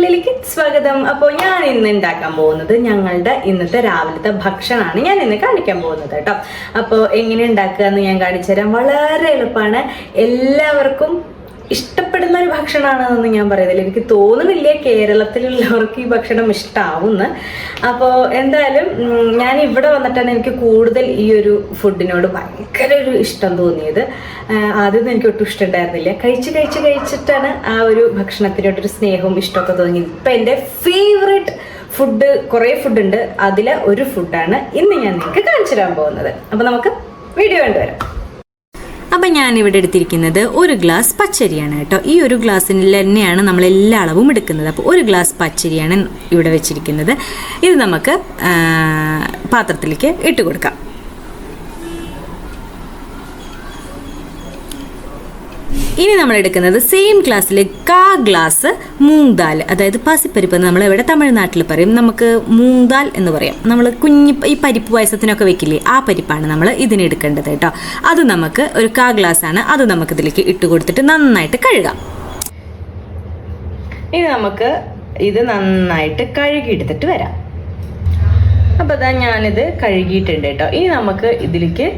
പള്ളിയിലേക്ക് സ്വാഗതം. അപ്പോൾ ഞാൻ ഇന്ന് ഉണ്ടാക്കാൻ പോകുന്നത് ഞങ്ങളുടെ ഇന്നത്തെ രാവിലത്തെ ഭക്ഷണമാണ് ഞാൻ ഇന്ന് കാണിക്കാൻ പോകുന്നത് കേട്ടോ. അപ്പോൾ എങ്ങനെ ഉണ്ടാക്കുക എന്ന് ഞാൻ കാണിച്ചു തരാം. വളരെ എളുപ്പമാണ്. എല്ലാവർക്കും ഇഷ്ടപ്പെടുന്ന ഒരു ഭക്ഷണമാണെന്ന് ഞാൻ പറയുന്നില്ല. എനിക്ക് തോന്നുന്നില്ല കേരളത്തിലുള്ളവർക്ക് ഈ ഭക്ഷണം ഇഷ്ടമാവുന്ന അപ്പോൾ എന്തായാലും ഞാൻ ഇവിടെ വന്നിട്ടാണ് എനിക്ക് കൂടുതൽ ഈ ഒരു ഫുഡിനോട് ഭയങ്കര ഒരു ഇഷ്ടം തോന്നിയത്. ആദ്യമൊന്നും ആദ്യം എനിക്ക് ഒട്ടും ഇഷ്ടമുണ്ടായിരുന്നില്ല. കഴിച്ച് കഴിച്ച് കഴിച്ചിട്ടാണ് ആ ഒരു ഭക്ഷണത്തിനോട്ടൊരു സ്നേഹവും ഇഷ്ടമൊക്കെ തോന്നിയത്. ഇപ്പം എന്റെ ഫേവറേറ്റ് ഫുഡ് കുറേ ഫുഡുണ്ട് അതിലെ ഒരു ഫുഡാണ് ഇന്ന് ഞാൻ നിങ്ങൾക്ക് കാണിച്ചു തരാൻ പോകുന്നത്. അപ്പോൾ നമുക്ക് വീഡിയോ കണ്ടുവരാം. അപ്പം ഞാൻ ഇവിടെ എടുത്തിരിക്കുന്നത് ഒരു ഗ്ലാസ് പച്ചരിയാണ് കേട്ടോ. ഈ ഒരു ഗ്ലാസ്സിൽ തന്നെയാണ് നമ്മൾ എല്ലാ അളവും എടുക്കുന്നത്. അപ്പോൾ ഒരു ഗ്ലാസ് പച്ചരിയാണ് ഇവിടെ വെച്ചിരിക്കുന്നത്. ഇത് നമുക്ക് പാത്രത്തിലേക്ക് ഇട്ട് കൊടുക്കാം. ഇനി നമ്മൾ എടുക്കുന്നത് സെയിം ഗ്ലാസ്സിൽ കാ ഗ്ലാസ് മൂങ് ദാൽ അതായത് പാസിപ്പരിപ്പ് നമ്മൾ ഇവിടെ തമിഴ്നാട്ടിൽ പറയും. നമുക്ക് മൂങ് ദാൽ എന്ന് പറയാം. നമ്മൾ കുഞ്ഞി ഈ പരിപ്പ് പായസത്തിനൊക്കെ വെക്കില്ലേ ആ പരിപ്പാണ് നമ്മൾ ഇതിന് എടുക്കേണ്ടത് കേട്ടോ. അത് നമുക്ക് ഒരു കാ ഗ്ലാസ് ആണ്. അത് നമുക്ക് ഇതിലേക്ക് ഇട്ട് കൊടുത്തിട്ട് നന്നായിട്ട് കഴുകാം. ഇനി നമുക്ക് ഇത് നന്നായിട്ട് കഴുകിയെടുത്തിട്ട് വരാം. അപ്പോൾ ഇതാ ഞാനിത് കഴുകിയിട്ടുണ്ട് കേട്ടോ. ഇനി നമുക്ക് ഇതിലേക്ക്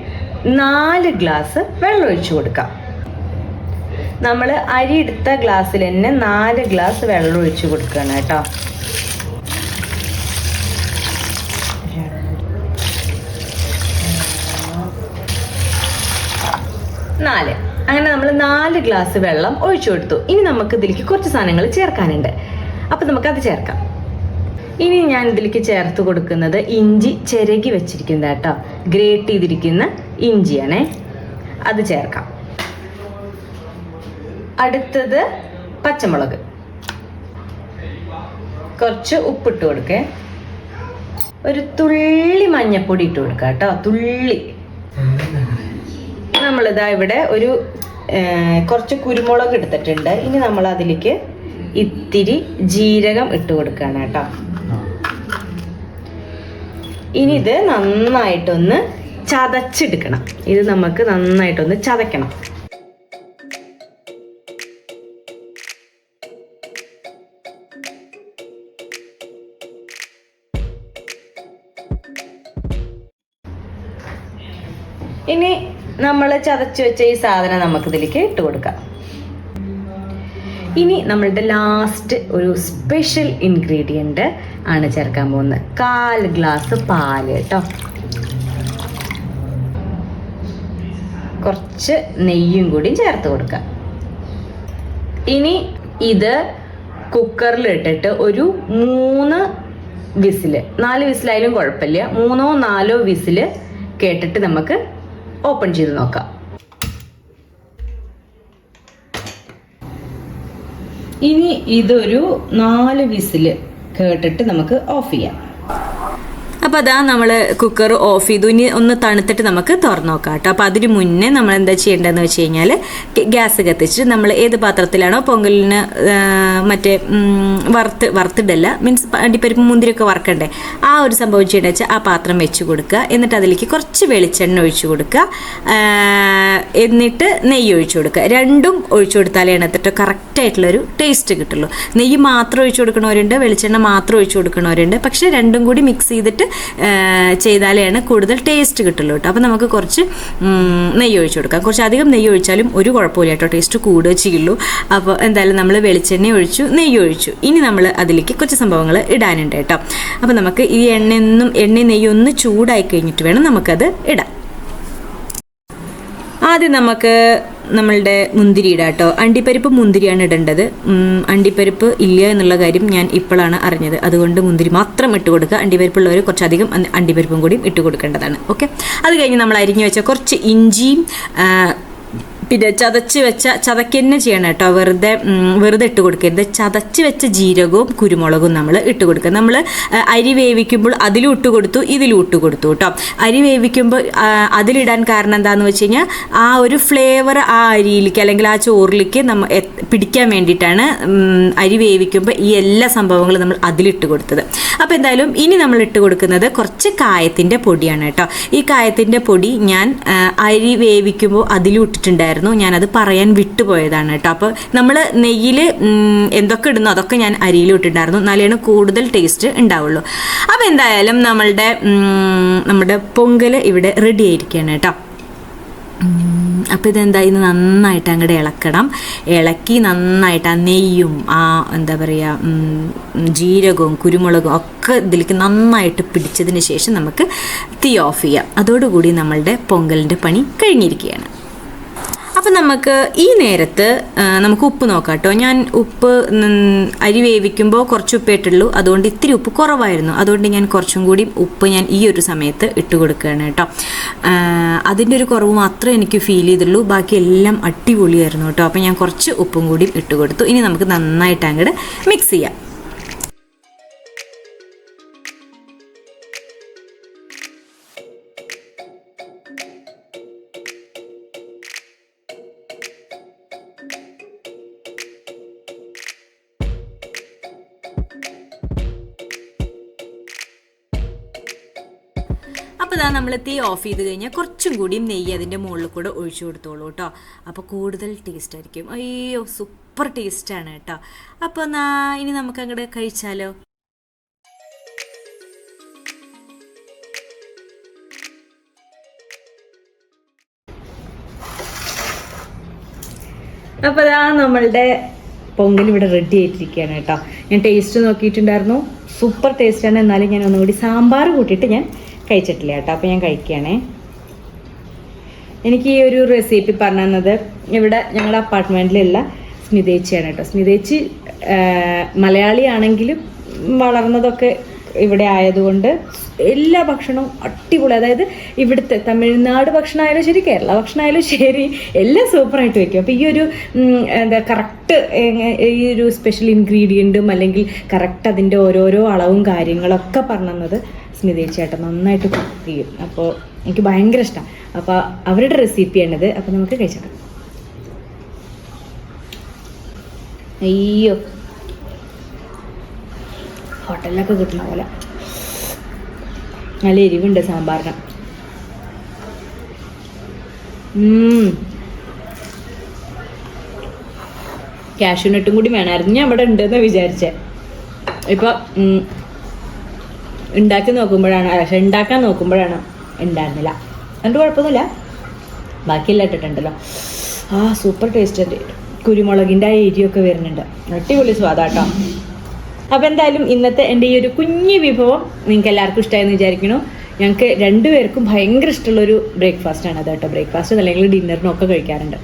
നാല് ഗ്ലാസ് വെള്ളം ഒഴിച്ചു കൊടുക്കാം. നമ്മൾ അരി എടുത്ത ഗ്ലാസ്സിൽ തന്നെ നാല് ഗ്ലാസ് വെള്ളം ഒഴിച്ച് കൊടുക്കണം കേട്ടോ. നാല്. അങ്ങനെ നമ്മൾ നാല് ഗ്ലാസ് വെള്ളം ഒഴിച്ചു കൊടുത്തു. ഇനി നമുക്ക് ഇതിലേക്ക് കുറച്ച് സാധനങ്ങൾ ചേർക്കാനുണ്ട്. അപ്പം നമുക്കത് ചേർക്കാം. ഇനി ഞാൻ ഇതിലേക്ക് ചേർത്ത് കൊടുക്കുന്നത് ഇഞ്ചി ചിരകി വെച്ചിരിക്കുന്നത് കേട്ടോ. ഗ്രേറ്റ് ചെയ്തിരിക്കുന്ന ഇഞ്ചിയാണേ. അത് ചേർക്കാം. അടുത്തത് പച്ചമുളക്. കുറച്ച് ഉപ്പിട്ട് കൊടുക്കേ. ഒരു തുള്ളി മഞ്ഞപ്പൊടി ഇട്ട് കൊടുക്കാം കേട്ടോ തുള്ളി. നമ്മളിതാ ഇവിടെ ഒരു കുറച്ച് കുരുമുളക് എടുത്തിട്ടുണ്ട്. ഇനി നമ്മൾ അതിലേക്ക് ഇത്തിരി ജീരകം ഇട്ട് കൊടുക്കുകയാണ് കേട്ടോ. ഇനി ഇത് നന്നായിട്ടൊന്ന് ചതച്ചെടുക്കണം. ഇത് നമുക്ക് നന്നായിട്ടൊന്ന് ചതയ്ക്കണം. നമ്മൾ ചതച്ച് വെച്ച ഈ സാധനം നമുക്ക് ഇതിലേക്ക് ഇട്ട് കൊടുക്കാം. ഇനി നമ്മളുടെ ലാസ്റ്റ് ഒരു സ്പെഷ്യൽ ഇൻഗ്രീഡിയന്റ് ആണ് ചേർക്കാൻ പോകുന്നത്. കാൽ ഗ്ലാസ് പാൽ കേട്ടോ കുറച്ച് നെയ്യും കൂടി ചേർത്ത് കൊടുക്കാം ഇനി ഇത് കുക്കറിൽ ഇട്ടിട്ട് ഒരു മൂന്ന് വിസിൽ നാല് വിസിലായാലും കുഴപ്പമില്ല. മൂന്നോ നാലോ വിസിൽ കേട്ടിട്ട് നമുക്ക് ഓപ്പൺ ചെയ്ത് നോക്കാം. ഇനി ഇതൊരു നാല് വിസിൽ കേട്ടിട്ട് നമുക്ക് ഓഫ് ചെയ്യാം. അപ്പോൾ അതാ നമ്മൾ കുക്കർ ഓഫ് ചെയ്തു. ഇനി ഒന്ന് തണുത്തിട്ട് നമുക്ക് തുറന്നു നോക്കാം കേട്ടോ. അപ്പോൾ അതിന് മുന്നേ നമ്മൾ എന്താ ചെയ്യേണ്ടതെന്ന് വെച്ച് കഴിഞ്ഞാൽ ഗ്യാസ് കത്തിച്ചിട്ട് നമ്മൾ ഏത് പാത്രത്തിലാണോ പൊങ്കലിന് മറ്റേ വറുത്ത് വറുത്തിടല്ല മീൻസ് അണ്ടിപ്പരിപ്പ് മുന്തിരിയൊക്കെ വറക്കണ്ടേ? ആ ഒരു സംഭവം ചെയ്യേണ്ടത് വെച്ചാൽ ആ പാത്രം വെച്ച് കൊടുക്കുക. എന്നിട്ട് അതിലേക്ക് കുറച്ച് വെളിച്ചെണ്ണ ഒഴിച്ചു കൊടുക്കുക. എന്നിട്ട് നെയ്യ് ഒഴിച്ചു കൊടുക്കുക. രണ്ടും ഒഴിച്ചു കൊടുത്താലേ എന്നിട്ട് കറക്റ്റായിട്ടുള്ളൊരു ടേസ്റ്റ് കിട്ടുള്ളൂ. നെയ്യ് മാത്രം ഒഴിച്ചു കൊടുക്കണവരുണ്ട് വെളിച്ചെണ്ണ മാത്രം ഒഴിച്ചു കൊടുക്കണവരുണ്ട്. പക്ഷേ രണ്ടും കൂടി മിക്സ് ചെയ്തിട്ട് ചെയ്താലാണ് കൂടുതൽ ടേസ്റ്റ് കിട്ടുള്ളൂ കേട്ടോ അപ്പോൾ നമുക്ക് കുറച്ച് നെയ്യ് ഒഴിച്ചു കൊടുക്കാം. കുറച്ച് അധികം നെയ്യ് ഒഴിച്ചാലും ഒരു കുഴപ്പമില്ല കേട്ടോ ടേസ്റ്റ് കൂടുക ചെയ്യുള്ളൂ. അപ്പോൾ എന്തായാലും നമ്മൾ വെളിച്ചെണ്ണ ഒഴിച്ചു നെയ്യ് ഒഴിച്ചു ഇനി നമ്മൾ അതിലേക്ക് കുറച്ച് സംഭവങ്ങൾ ഇടാനുണ്ട് കേട്ടോ അപ്പോൾ നമുക്ക് ഈ എണ്ണയൊന്നും എണ്ണ നെയ്യ് ഒന്ന് ചൂടായി കഴിഞ്ഞിട്ട് വേണം നമുക്കത് ഇടാം ആദ്യം നമുക്ക് നമ്മളുടെ മുന്തിരി ഇടാം കേട്ടോ. അണ്ടിപ്പരിപ്പ് മുന്തിരിയാണ് ഇടേണ്ടത്. അണ്ടിപ്പരിപ്പ് ഇല്ല എന്നുള്ള കാര്യം ഞാൻ ഇപ്പോഴാണ് അറിഞ്ഞത്. അതുകൊണ്ട് മുന്തിരി മാത്രം ഇട്ട് കൊടുക്കുക. അണ്ടിപ്പരിപ്പുള്ളവർ കുറച്ചധികം അണ്ടിപ്പരിപ്പും കൂടി ഇട്ട് കൊടുക്കേണ്ടതാണ്. ഓക്കെ? അത് കഴിഞ്ഞ് നമ്മൾ അരിഞ്ഞു വെച്ച കുറച്ച് ഇഞ്ചിയും പിന്നെ ചതച്ച് വെച്ച ചതക്കന്നെ ചെയ്യണം കേട്ടോ. വെറുതെ വെറുതെ ഇട്ട് കൊടുക്കരുത്. ചതച്ച് വെച്ച ജീരകവും കുരുമുളകും നമ്മൾ ഇട്ട് കൊടുക്കുക. നമ്മൾ അരി വേവിക്കുമ്പോൾ അതിലും ഇട്ട് കൊടുത്തു ഇതിലും ഇട്ട് കൊടുത്തു കേട്ടോ. അരി വേവിക്കുമ്പോൾ അതിലിടാൻ കാരണം എന്താണെന്ന് വെച്ച് കഴിഞ്ഞാൽ ആ ഒരു ഫ്ലേവർ ആ അരിയിലേക്ക് അല്ലെങ്കിൽ ആ ചോറിലേക്ക് നമ്മൾ പിടിക്കാൻ വേണ്ടിയിട്ടാണ് അരി വേവിക്കുമ്പോൾ ഈ എല്ലാ സംഭവങ്ങളും നമ്മൾ അതിലിട്ട് കൊടുത്തത്. അപ്പോൾ എന്തായാലും ഇനി നമ്മൾ ഇട്ട് കൊടുക്കുന്നത് കുറച്ച് കായത്തിന്റെ പൊടിയാണ് കേട്ടോ. ഈ കായത്തിന്റെ പൊടി ഞാൻ അരി വേവിക്കുമ്പോൾ അതിലും ഇട്ടിട്ടുണ്ടായിരുന്നു. ഉണ്ടായിരുന്നു. ഞാനത് പറയാൻ വിട്ടുപോയതാണ് കേട്ടോ. അപ്പോൾ നമ്മൾ നെയ്യിൽ എന്തൊക്കെ ഇടുന്നു അതൊക്കെ ഞാൻ അരിയിൽ ഇട്ടിട്ടുണ്ടായിരുന്നു എന്നാലാണ് കൂടുതൽ ടേസ്റ്റ് ഉണ്ടാവുള്ളൂ. അപ്പോൾ എന്തായാലും നമ്മളുടെ നമ്മുടെ പൊങ്കൽ ഇവിടെ റെഡി ആയിരിക്കുകയാണ് കേട്ടോ. അപ്പോൾ ഇതെന്താ ഇത് നന്നായിട്ട് അങ്ങോട്ട് ഇളക്കണം. ഇളക്കി നന്നായിട്ട് ആ നെയ്യും ആ എന്താ പറയുക ജീരകവും കുരുമുളകും ഒക്കെ ഇതിലേക്ക് നന്നായിട്ട് പിടിച്ചതിന് ശേഷം നമുക്ക് തീ ഓഫ് ചെയ്യാം. അതോടുകൂടി നമ്മളുടെ പൊങ്കലിന്റെ പണി കഴിഞ്ഞിരിക്കുകയാണ്. അപ്പം നമുക്ക് ഈ നേരത്ത് നമുക്ക് ഉപ്പ് നോക്കാം കേട്ടോ. ഞാൻ ഉപ്പ് അരി വേവിക്കുമ്പോൾ കുറച്ച് ഉപ്പ് ഇട്ടുള്ളൂ. അതുകൊണ്ട് ഇത്തിരി ഉപ്പ് കുറവായിരുന്നു. അതുകൊണ്ട് ഞാൻ കുറച്ചും കൂടി ഉപ്പ് ഞാൻ ഈ ഒരു സമയത്ത് ഇട്ട് കൊടുക്കുകയാണ് കേട്ടോ. അതിന്റെ ഒരു കുറവ് മാത്രമേ എനിക്ക് ഫീൽ ചെയ്തുള്ളൂ. ബാക്കി എല്ലാം അടിപൊളിയായിരുന്നു കേട്ടോ. അപ്പം ഞാൻ കുറച്ച് ഉപ്പും കൂടി ഇട്ട് കൊടുത്തു. ഇനി നമുക്ക് നന്നായിട്ട് അങ്ങോട്ട് മിക്സ് ചെയ്യാം. അപ്പോൾ ഇതാ നമ്മൾ തീ ഓഫ് ചെയ്ത് കഴിഞ്ഞാൽ കുറച്ചും കൂടി നെയ്യ് അതിന്റെ മുകളിൽ കൂടെ ഒഴിച്ചു കൊടുത്തോളൂ കേട്ടോ അപ്പോൾ കൂടുതൽ ടേസ്റ്റ് ആയിരിക്കും. അയ്യോ സൂപ്പർ ടേസ്റ്റാണ് കേട്ടോ അപ്പോൾ എന്നാ ഇനി നമുക്ക് അങ്ങോട്ട് കഴിച്ചാലോ? അപ്പോൾ അതാ നമ്മളുടെ പൊങ്കൽ ഇവിടെ റെഡി ആയിട്ടിരിക്കുകയാണ് കേട്ടോ ഞാൻ ടേസ്റ്റ് നോക്കിയിട്ടുണ്ടായിരുന്നു. സൂപ്പർ ടേസ്റ്റാണ് എന്നാലും ഞാൻ ഒന്നുകൂടി സാമ്പാർ കൂട്ടിയിട്ട് ഞാൻ കഴിച്ചിട്ടില്ല കേട്ടോ അപ്പോൾ ഞാൻ കഴിക്കുകയാണേ. എനിക്ക് ഈ ഒരു റെസിപ്പി പറഞ്ഞു തന്നത് ഇവിടെ ഞങ്ങളുടെ അപ്പാർട്ട്മെന്റിലുള്ള സ്മിതേച്ചിയാണ് കേട്ടോ. സ്മിതേച്ചി മലയാളിയാണെങ്കിലും വളർന്നതൊക്കെ ഇവിടെ ആയതുകൊണ്ട് എല്ലാ ഭക്ഷണവും അടിപൊളി. അതായത് ഇവിടുത്തെ തമിഴ്നാട് ഭക്ഷണമായാലും ശരി കേരള ഭക്ഷണമായാലും ശരി എല്ലാം സൂപ്പറായിട്ട് വെക്കും. അപ്പോൾ ഈ ഒരു എന്താ കറക്റ്റ് ഈ ഒരു സ്പെഷ്യൽ ഇൻഗ്രീഡിയന്റും അല്ലെങ്കിൽ കറക്റ്റ് അതിന്റെ ഓരോരോ അളവും കാര്യങ്ങളൊക്കെ പറഞ്ഞു തന്നത് ചേട്ടൻ നന്നായിട്ട് കുക്ക് ചെയ്യും. അപ്പോൾ എനിക്ക് ഭയങ്കര ഇഷ്ടമാണ് അപ്പോൾ അവരുടെ റെസിപ്പിയാണിത് അപ്പോൾ നമുക്ക് കഴിച്ചേക്കാം. അയ്യോ. ഹോട്ടലിലൊക്കെ കിട്ടുന്ന പോലെ. നല്ല എരിവുണ്ട് സാമ്പാറിന്. ഉം. കാഷ്യൂനട്ടും കൂടി വേണമായിരുന്നു ഞാൻ ഇവിടെ ഉണ്ടെന്ന് വിചാരിച്ചേ. ഇപ്പൊ ഉണ്ടാക്കി നോക്കുമ്പോഴാണ് പക്ഷെ ഉണ്ടാക്കാൻ നോക്കുമ്പോഴാണ് ഉണ്ടായിരുന്നില്ല. എന്നിട്ട് കുഴപ്പമൊന്നുമില്ല. ബാക്കിയെല്ലാം ഇട്ടിട്ടുണ്ടല്ലോ. ആ സൂപ്പർ ടേസ്റ്റ് ഉണ്ട്. കുരുമുളകിന്റെ ആ എരിയൊക്കെ വരുന്നുണ്ട്. അടിപൊളി സ്വാദാട്ടോ അപ്പോൾ എന്തായാലും ഇന്നത്തെ എന്റെ ഈ ഒരു കുഞ്ഞു വിഭവം നിങ്ങൾക്ക് എല്ലാവർക്കും ഇഷ്ടമായെന്ന് വിചാരിക്കുന്നു. ഞങ്ങൾക്ക് രണ്ടുപേർക്കും ഭയങ്കര ഇഷ്ടമുള്ളൊരു ബ്രേക്ക്ഫാസ്റ്റാണ് അത് കേട്ടോ ബ്രേക്ക്ഫാസ്റ്റ് അല്ലെങ്കിൽ ഡിന്നറിനൊക്കെ കഴിക്കാറുണ്ട്.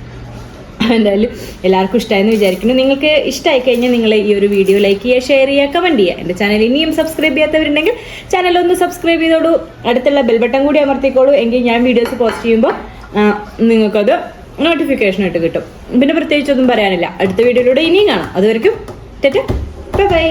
എന്തായാലും എല്ലാവർക്കും ഇഷ്ടമായെന്ന് വിചാരിക്കുന്നു. നിങ്ങൾക്ക് ഇഷ്ടമായി കഴിഞ്ഞാൽ നിങ്ങൾ ഈ ഒരു വീഡിയോ ലൈക്ക് ചെയ്യുക ഷെയർ ചെയ്യുക കമന്റ് ചെയ്യുക. എന്റെ ചാനൽ ഇനിയും സബ്സ്ക്രൈബ് ചെയ്യാത്തവരുണ്ടെങ്കിൽ ചാനൽ ഒന്ന് സബ്സ്ക്രൈബ് ചെയ്തോളൂ. അടുത്തുള്ള ബെൽബട്ടൺ കൂടി അമർത്തിക്കോളൂ. എങ്കിൽ ഞാൻ വീഡിയോസ് പോസ്റ്റ് ചെയ്യുമ്പോൾ നിങ്ങൾക്കത് നോട്ടിഫിക്കേഷൻ ആയിട്ട് കിട്ടും. പിന്നെ പ്രത്യേകിച്ചൊന്നും പറയാനില്ല. അടുത്ത വീഡിയോയിലൂടെ ഇനിയും കാണാം. അതുവരെക്കും ബൈ ബൈ